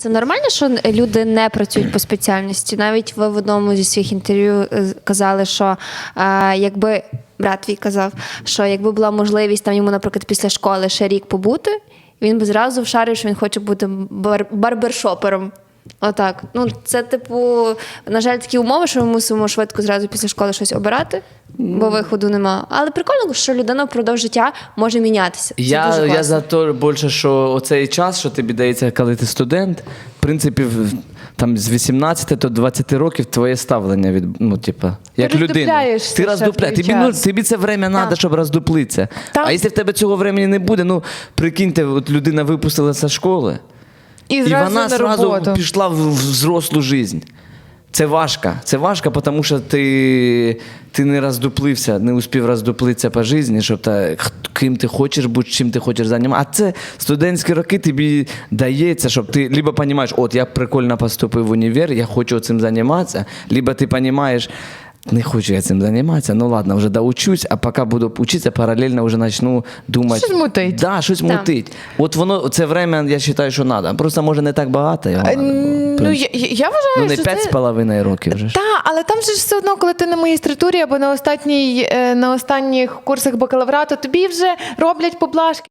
Це нормально, що люди не працюють по спеціальності. Навіть ви в одному зі своїх інтерв'ю е, казали, що е, якби брат твій казав, що якби була можливість там йому, наприклад, після школи ще рік побути, він би зразу вшарив, що він хоче бути бар- барбершопером. Отак. Ну, це, типу, на жаль, такі умови, що ми мусимо швидко зразу після школи щось обирати, бо виходу нема. Але прикольно, що людина впродовж життя може мінятися. Це Я, дуже я за те більше, що оцей час, що тобі дається, коли ти студент, в принципі, там з 18 до 20 років твоє ставлення від ну, типа, як людина. Ти роздупляєш. Тобі, ну, тобі це время треба, щоб роздуплитися. А якщо в тебе цього времени не буде, ну прикиньте, от людина випустилася з школи, І і вона на зразу роботу. пішла в в взрослу життя. Це важко. Це важко, тому що ти, ти не роздуплився, не успів роздуплитися по житті, щоб та, ким ти хочеш бути, чим ти хочеш займатися. А це студентські роки тобі дається, щоб ти либо розумієш, от я прикольно поступив в універ, я хочу цим займатися, либо ти розумієш, не хочу я цим займатися, ну ладно, вже доучусь, а поки буду вчитися, паралельно вже почну думати. Щось мутить. Да, щось Так. мутить. От воно, це время, я вважаю, що треба. Просто може не так багато його. Е, надо було, в Ну, принципі. я, я вважаю, Ну, не що п'ять з це... половиною років вже. ж. Так, але там же ж все одно, коли ти на магістратурі або на останній е, на останніх курсах бакалаврату, тобі вже роблять поблажки.